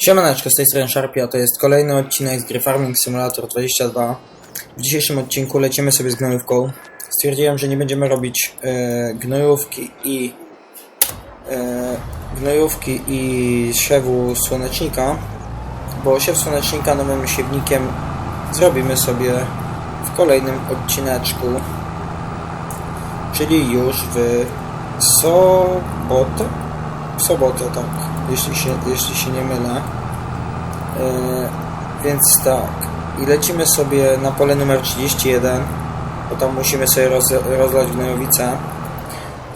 Siemaneczko, z tej strony Sharpie, a to jest kolejny odcinek z gry Farming Simulator 22. W dzisiejszym odcinku lecimy sobie z gnojówką. Stwierdziłem, że nie będziemy robić e, gnojówki i e, gnojówki i siewu słonecznika, bo siew słonecznika nowym siewnikiem zrobimy sobie w kolejnym odcineczku, czyli już w sobotę? W sobotę, tak, jeśli się, jeśli się nie mylę. E, więc tak, i lecimy sobie na pole numer 31, bo tam musimy sobie roz, rozlać gnojowicę.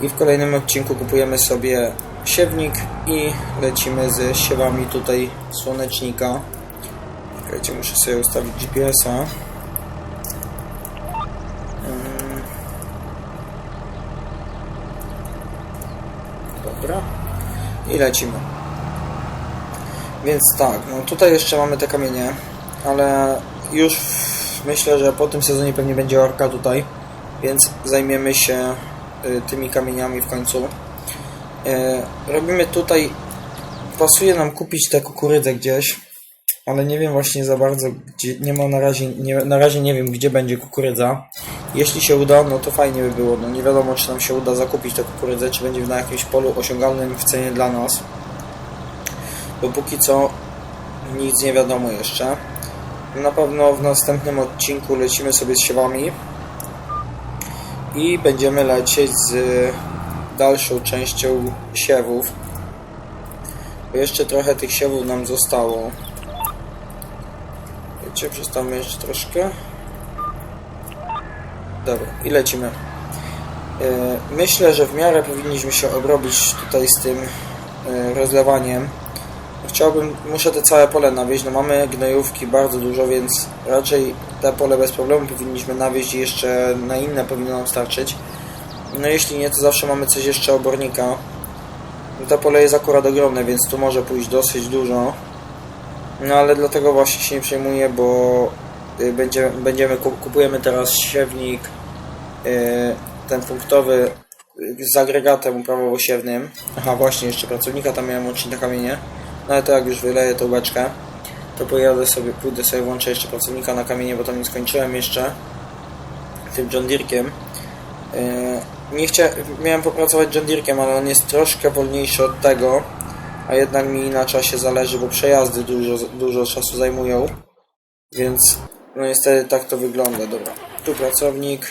I w kolejnym odcinku kupujemy sobie siewnik i lecimy ze siewami tutaj słonecznika. Czekajcie, muszę sobie ustawić GPS-a. Dobra. I lecimy. Więc tak, no tutaj jeszcze mamy te kamienie, ale już myślę, że po tym sezonie pewnie będzie orka tutaj, więc zajmiemy się y, tymi kamieniami w końcu. Y, robimy tutaj, pasuje nam kupić tę kukurydzę gdzieś, ale nie wiem właśnie za bardzo, gdzie, nie ma na razie, nie, na razie nie wiem gdzie będzie kukurydza. Jeśli się uda, no to fajnie by było, no nie wiadomo czy nam się uda zakupić tę kukurydzę, czy będzie na jakimś polu osiągalnym w cenie dla nas bo póki co nic nie wiadomo jeszcze. Na pewno w następnym odcinku lecimy sobie z siewami i będziemy lecieć z dalszą częścią siewów. Bo jeszcze trochę tych siewów nam zostało. Wiecie, przestawmy jeszcze troszkę. Dobra, i lecimy. Yy, Myślę, że w miarę powinniśmy się obrobić tutaj z tym yy, rozlewaniem. Chciałbym, muszę te całe pole nawieźć, no mamy gnojówki bardzo dużo, więc raczej te pole bez problemu powinniśmy nawieźć i jeszcze na inne powinno nam starczyć. No jeśli nie, to zawsze mamy coś jeszcze obornika. To pole jest akurat ogromne, więc tu może pójść dosyć dużo. No ale dlatego właśnie się nie przejmuję, bo y, będzie, będziemy, kup- kupujemy teraz siewnik y, ten punktowy y, z agregatem uprawowo-siewnym. Aha, właśnie, jeszcze pracownika tam miałem łączyć na kamienie. No ale to jak już wyleję tą beczkę, to pojadę sobie, pójdę sobie włączę jeszcze pracownika na kamienie, bo tam nie skończyłem jeszcze tym John Deerekiem. Yy, nie chcia... Miałem popracować John Deerekiem, ale on jest troszkę wolniejszy od tego, a jednak mi na czasie zależy, bo przejazdy dużo, dużo czasu zajmują. Więc no niestety tak to wygląda. Dobra, tu pracownik,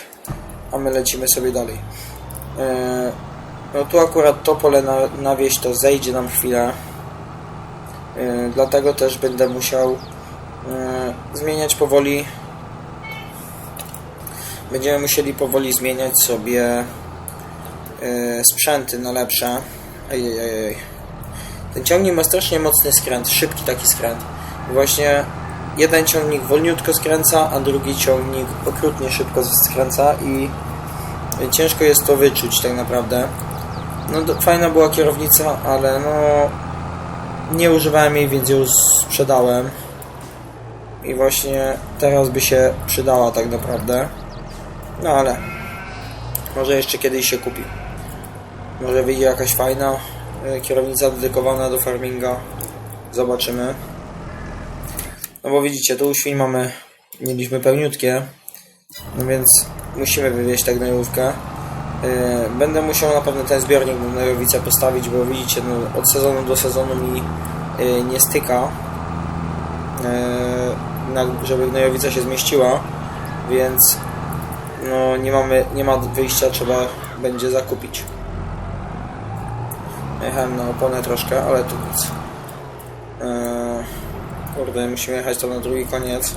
a my lecimy sobie dalej. Yy, no tu akurat to pole na, na wieś to zejdzie nam chwilę. Yy, dlatego też będę musiał yy, zmieniać powoli. Będziemy musieli powoli zmieniać sobie yy, sprzęty na lepsze. Ten ciągnik ma strasznie mocny skręt, szybki taki skręt. Właśnie jeden ciągnik wolniutko skręca, a drugi ciągnik okrutnie szybko skręca i ciężko jest to wyczuć tak naprawdę. No fajna była kierownica, ale no nie używałem jej, więc ją sprzedałem. I właśnie teraz by się przydała tak naprawdę. No ale może jeszcze kiedyś się kupi. Może wyjdzie jakaś fajna e, kierownica dedykowana do farminga. Zobaczymy. No bo widzicie, tu świń mamy, mieliśmy pełniutkie. No więc musimy wywieźć gnojówkę. Yy, Będę musiał na pewno ten zbiornik na gnojowicę postawić, bo widzicie, no, od sezonu do sezonu mi yy, nie styka, na, żeby gnojowica się zmieściła, więc no, nie, mamy, nie ma wyjścia, trzeba będzie zakupić. Jechałem na oponę troszkę, ale tu nic. Kurde, musimy jechać tam na drugi koniec,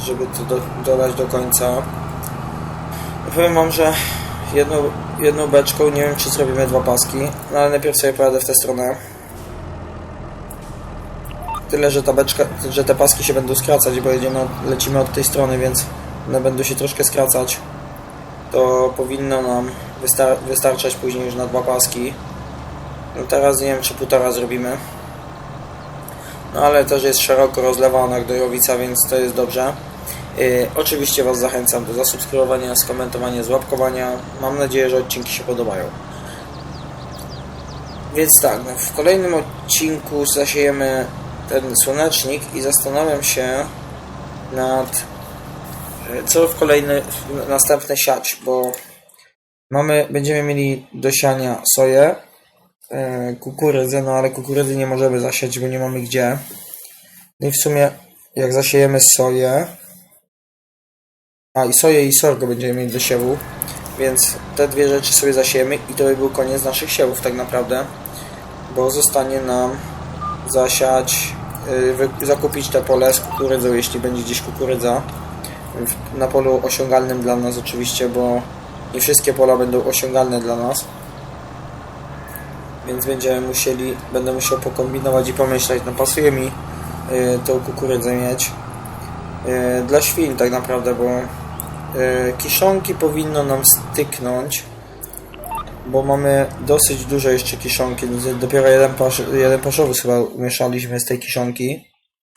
żeby to do, dolać do końca. Powiem wam, że jedną, jedną beczką, nie wiem czy zrobimy dwa paski, no ale najpierw sobie pojadę w tę stronę. Tyle, że ta beczka, że te paski się będą skracać, bo jedziemy lecimy od tej strony, więc one będą się troszkę skracać. To powinno nam wystar wystarczać później już na dwa paski. No teraz nie wiem czy półtora zrobimy. No ale też jest szeroko rozlewana gnojowica, więc to jest dobrze. Yy, oczywiście Was zachęcam do zasubskrybowania, skomentowania, złapkowania. Mam nadzieję, że odcinki się podobają. Więc tak, no, w kolejnym odcinku zasiejemy ten słonecznik i zastanawiam się nad e, co w kolejny, w następne siać, bo mamy, będziemy mieli do siania soję, e, kukurydzę, no ale kukurydzy nie możemy zasiać, bo nie mamy gdzie. No i w sumie jak zasiejemy soję, a i soję i sorgo będziemy mieli do siewu, więc te dwie rzeczy sobie zasiejemy i to by był koniec naszych siewów tak naprawdę, bo zostanie nam zasiać, y, wy- zakupić te pole z kukurydzą, jeśli będzie gdzieś kukurydza. Na polu osiągalnym dla nas oczywiście, bo nie wszystkie pola będą osiągalne dla nas. Więc będziemy musieli, będę musiał pokombinować i pomyśleć, no pasuje mi y, tą kukurydzę mieć. Y, dla świn tak naprawdę, bo kiszonki powinno nam styknąć, bo mamy dosyć dużo jeszcze kiszonki. Dopiero jeden, pasz, jeden paszowóz chyba umieszaliśmy z tej kiszonki.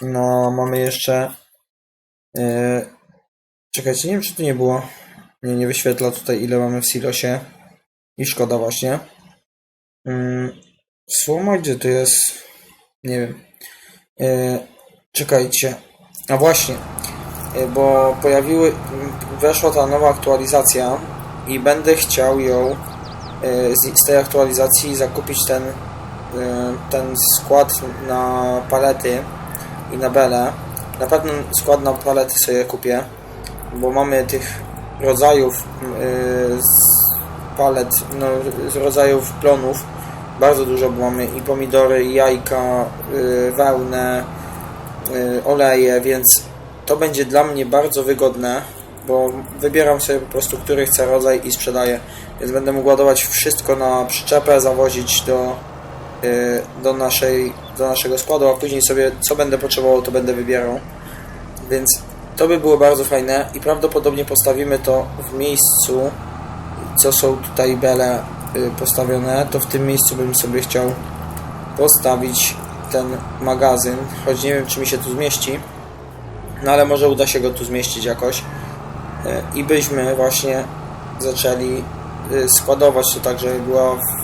No, mamy jeszcze. y, czekajcie, nie wiem, czy tu nie było. Nie, nie wyświetla tutaj, ile mamy w silosie. I szkoda, właśnie. Mm, słoma, gdzie to jest? Nie wiem. Y, czekajcie. A właśnie, bo pojawiły, weszła ta nowa aktualizacja i będę chciał ją y, z, z tej aktualizacji zakupić ten, y, ten skład na palety i na bele. Na pewno skład na palety sobie kupię, bo mamy tych rodzajów y, palet, no, z rodzajów plonów bardzo dużo, bo mamy i pomidory, i jajka, y, wełnę, y, oleje, więc to będzie dla mnie bardzo wygodne, bo wybieram sobie po prostu, który chcę rodzaj i sprzedaję. Więc będę mógł ładować wszystko na przyczepę, zawozić do, y, do, naszej, do naszego składu, a później sobie co będę potrzebował, to będę wybierał. Więc to by było bardzo fajne i prawdopodobnie postawimy to w miejscu, co są tutaj bele y, postawione, to w tym miejscu bym sobie chciał postawić ten magazyn, choć nie wiem czy mi się tu zmieści, no ale może uda się go tu zmieścić jakoś y, i byśmy właśnie zaczęli y, składować to tak, żeby,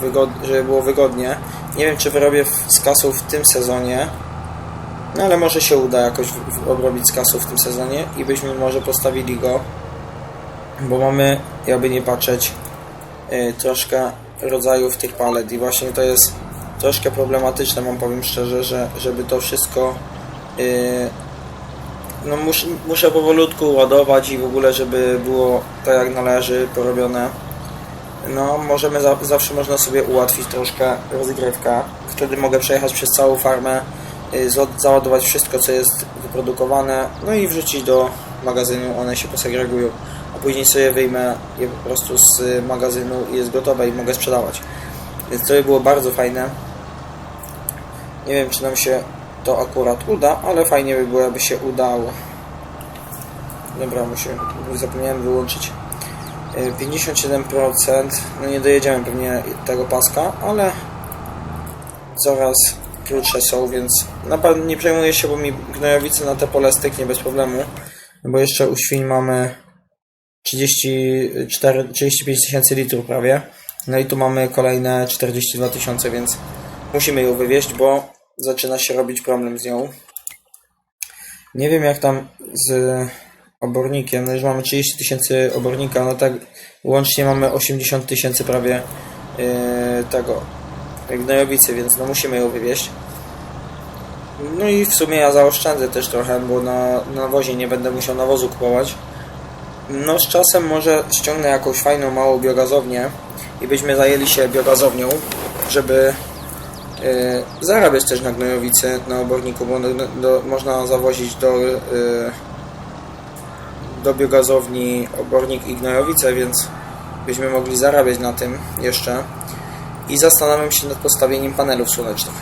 wygod- żeby było wygodnie. Nie wiem czy wyrobię z kasą w tym sezonie, no ale może się uda jakoś obrobić z kasą w tym sezonie i byśmy może postawili go, bo mamy, jakby nie patrzeć, y, troszkę rodzajów tych palet i właśnie to jest troszkę problematyczne, mam powiem szczerze, że żeby to wszystko y, no mus, muszę powolutku ładować i w ogóle, żeby było tak jak należy porobione. No, możemy za, zawsze można sobie ułatwić troszkę rozgrywkę. Wtedy mogę przejechać przez całą farmę, y, za- załadować wszystko, co jest wyprodukowane, no i wrzucić do magazynu, one się posegregują. A później sobie wyjmę je po prostu z magazynu i jest gotowe i mogę sprzedawać. Więc to by było bardzo fajne. Nie wiem, czy nam się to akurat uda, ale fajnie by było, jakby się udało. Dobra, musimy, zapomniałem wyłączyć. Y, 57%, no nie dojedziemy pewnie tego paska, ale coraz krótsze są, więc na pewno nie przejmuję się, bo mi gnojowice na te pole styknie bez problemu, bo jeszcze u świń mamy 34, 35 tysięcy litrów prawie, no i tu mamy kolejne 42 tysiące, więc musimy ją wywieźć, bo zaczyna się robić problem z nią. Nie wiem jak tam z obornikiem, no już mamy 30 tysięcy obornika, no tak łącznie mamy 80 tysięcy prawie yy, tego gnojowicy, więc no musimy ją wywieźć. No i w sumie ja zaoszczędzę też trochę, bo na nawozie nie będę musiał nawozu kupować. No z czasem może ściągnę jakąś fajną małą biogazownię i byśmy zajęli się biogazownią, żeby zarabiać też na gnojowicy, na oborniku, bo do, do, można zawozić do yy, do biogazowni obornik i gnojowice, więc byśmy mogli zarabiać na tym jeszcze. I zastanawiam się nad postawieniem panelów słonecznych.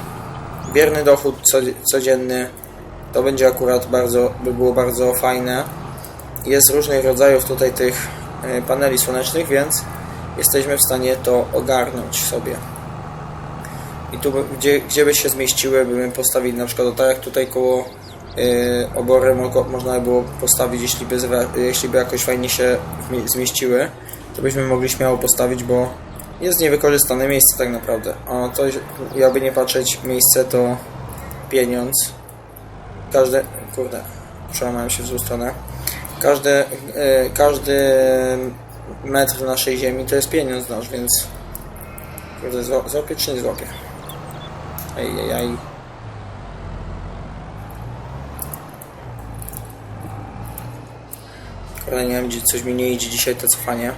Bierny dochód co- codzienny to będzie akurat bardzo, by było bardzo fajne. Jest różnych rodzajów tutaj tych e, paneli słonecznych, więc jesteśmy w stanie to ogarnąć sobie. I tu, gdzie, gdzie by się zmieściły, byśmy postawili na przykład tak jak tutaj koło y, obory mogło, można by było postawić, jeśli by, jeśli by jakoś fajnie się zmieściły, to byśmy mogli śmiało postawić, bo jest niewykorzystane miejsce tak naprawdę. A to jakby nie patrzeć, miejsce to pieniądz. Każde, kurde, przełamałem się w złą stronę. Każdy, każdy metr naszej ziemi to jest pieniądz nasz, więc kurde, zła- złapię czy nie złapię? Ej. Kurde, nie wiem, gdzie coś mi nie idzie dzisiaj to cofanie.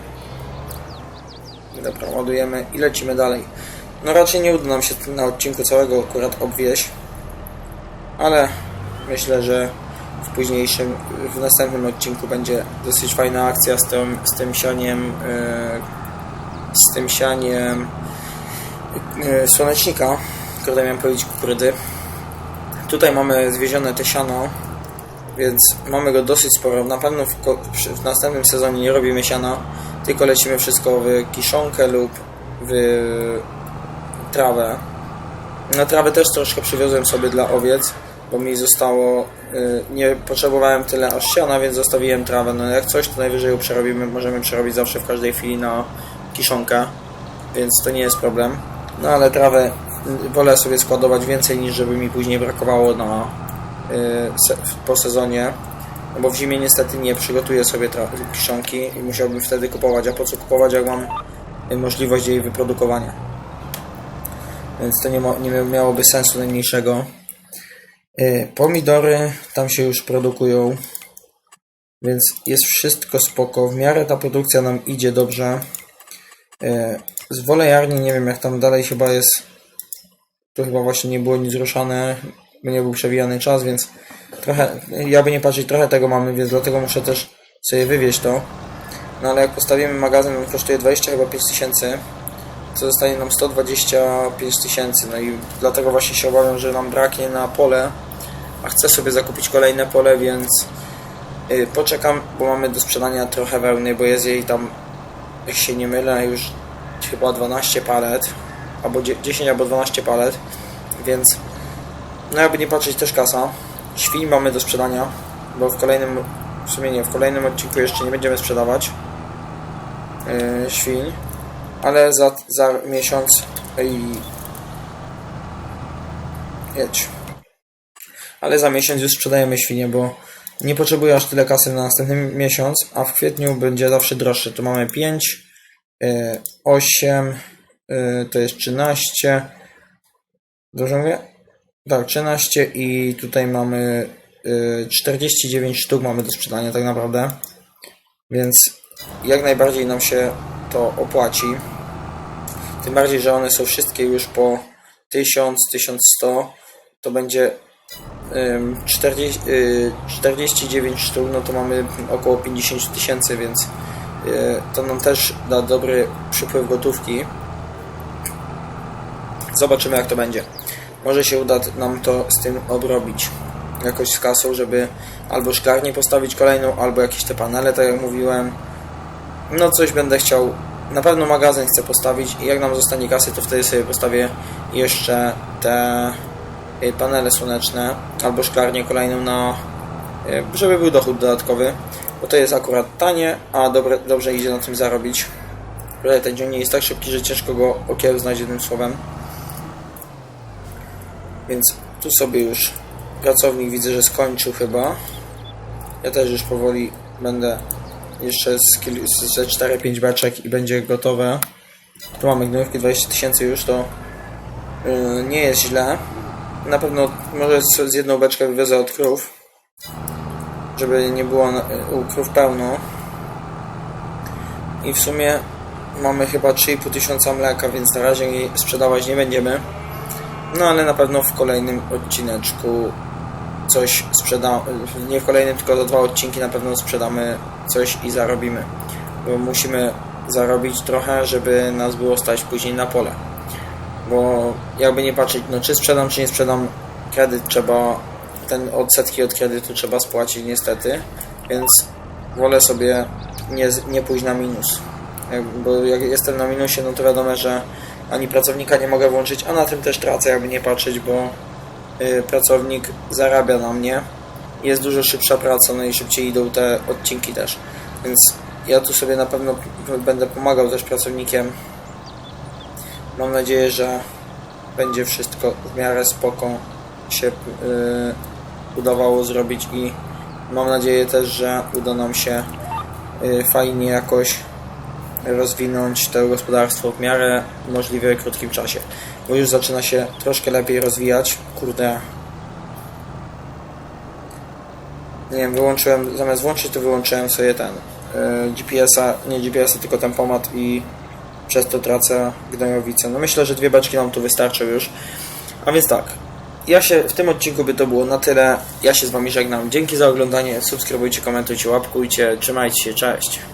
Dobra, ładujemy i lecimy dalej. No raczej nie uda nam się na odcinku całego akurat obwieść, ale myślę, że w późniejszym, w następnym odcinku będzie dosyć fajna akcja z tym, z tym sianiem, e, z tym sianiem e, słonecznika, które miałem powiedzieć kukurydzy. Tutaj mamy zwiezione te siano, więc mamy go dosyć sporo. Na pewno w, w następnym sezonie nie robimy siana, tylko lecimy wszystko w kiszonkę lub w trawę. Na trawę też troszkę przywiozłem sobie dla owiec, bo mi zostało, y, nie potrzebowałem tyle aż siana, więc zostawiłem trawę. No jak coś, to najwyżej ją przerobimy, możemy przerobić zawsze w każdej chwili na kiszonkę, więc to nie jest problem. No ale trawę wolę sobie składować więcej niż żeby mi później brakowało na, y, po sezonie. No bo w zimie niestety nie przygotuję sobie kiszonki i musiałbym wtedy kupować. A po co kupować, jak mam y, możliwość jej wyprodukowania? Więc to nie, nie miałoby sensu najmniejszego. Y, Pomidory tam się już produkują, więc jest wszystko spoko. W miarę ta produkcja nam idzie dobrze. Y, Z wolejarni nie wiem jak tam dalej chyba jest. Tu chyba właśnie nie było nic ruszane, nie był przewijany czas, więc trochę, ja by nie patrzeć, trochę tego mamy, więc dlatego muszę też sobie wywieźć to. No ale jak postawimy magazyn, on kosztuje 20 chyba 5 tysięcy, co zostanie nam 125 tysięcy. No i dlatego właśnie się obawiam, że nam braknie na pole, a chcę sobie zakupić kolejne pole, więc y, poczekam, bo mamy do sprzedania trochę wełny, bo jest jej tam, jak się nie mylę, już chyba 12 palet, albo dzie- 10 albo 12 palet, więc no jakby nie patrzeć też kasa. Świń mamy do sprzedania, bo w kolejnym, w sumie nie, w kolejnym odcinku jeszcze nie będziemy sprzedawać yy, świń, ale za, za miesiąc i jedź. Ale za miesiąc już sprzedajemy świnie, bo nie potrzebuję aż tyle kasy na następny miesiąc, a w kwietniu będzie zawsze droższe. Tu mamy 5, yy, 8, yy, to jest 13. Dobrze mówię? Tak, 13 i tutaj mamy y, 49 sztuk mamy do sprzedania tak naprawdę. Więc jak najbardziej nam się to opłaci. Tym bardziej, że one są wszystkie już po 1000, 1100. To będzie ym, 40, y, 49 sztuk, no to mamy około 50 tysięcy, więc y, to nam też da dobry przypływ gotówki. Zobaczymy jak to będzie. Może się uda nam to z tym obrobić jakoś z kasą, żeby albo szklarnię postawić kolejną, albo jakieś te panele, tak jak mówiłem. No coś będę chciał, na pewno magazyn chcę postawić i jak nam zostanie kasy, to wtedy sobie postawię jeszcze te y, panele słoneczne, albo szklarnię kolejną na, y, żeby był dochód dodatkowy, bo to jest akurat tanie, a dobre, dobrze idzie na tym zarobić. Ten dzień jest tak szybki, że ciężko go okiełznać jednym słowem. Więc tu sobie już pracownik widzę, że skończył chyba. Ja też już powoli będę jeszcze ze 4-5 beczek i będzie gotowe. Tu mamy gnojówki 20 tysięcy już, to yy, nie jest źle. Na pewno może z, z jedną beczkę wywiozę od krów, żeby nie było na, u krów pełno. I w sumie mamy chyba 3,5 tysiąca mleka, więc na razie jej sprzedawać nie będziemy. No ale na pewno w kolejnym odcineczku coś sprzedam, nie w kolejnym, tylko za dwa odcinki na pewno sprzedamy coś i zarobimy. Bo musimy zarobić trochę, żeby nas było stać później na pole. Bo jakby nie patrzeć, no czy sprzedam, czy nie sprzedam, kredyt trzeba, ten odsetki od kredytu trzeba spłacić niestety, więc wolę sobie nie, nie pójść na minus. Bo jak jestem na minusie, no to wiadomo, że ani pracownika nie mogę włączyć, a na tym też tracę, jakby nie patrzeć, bo y, pracownik zarabia na mnie. Jest dużo szybsza praca, no i szybciej idą te odcinki też. Więc ja tu sobie na pewno będę pomagał też pracownikiem Mam nadzieję, że będzie wszystko w miarę spoko się yy, udawało zrobić i mam nadzieję też, że uda nam się yy, fajnie jakoś rozwinąć to gospodarstwo w miarę możliwie krótkim czasie. Bo już zaczyna się troszkę lepiej rozwijać. Kurde. Nie wiem, wyłączyłem, zamiast włączyć to wyłączyłem sobie ten yy, GPS-a, nie GPS-a, tylko tempomat i przez to tracę gnojowicę. No myślę, że dwie beczki nam tu wystarczą już. A więc tak, ja się w tym odcinku by to było na tyle. Ja się z Wami żegnam. Dzięki za oglądanie. Subskrybujcie, komentujcie, łapkujcie. Trzymajcie się, cześć.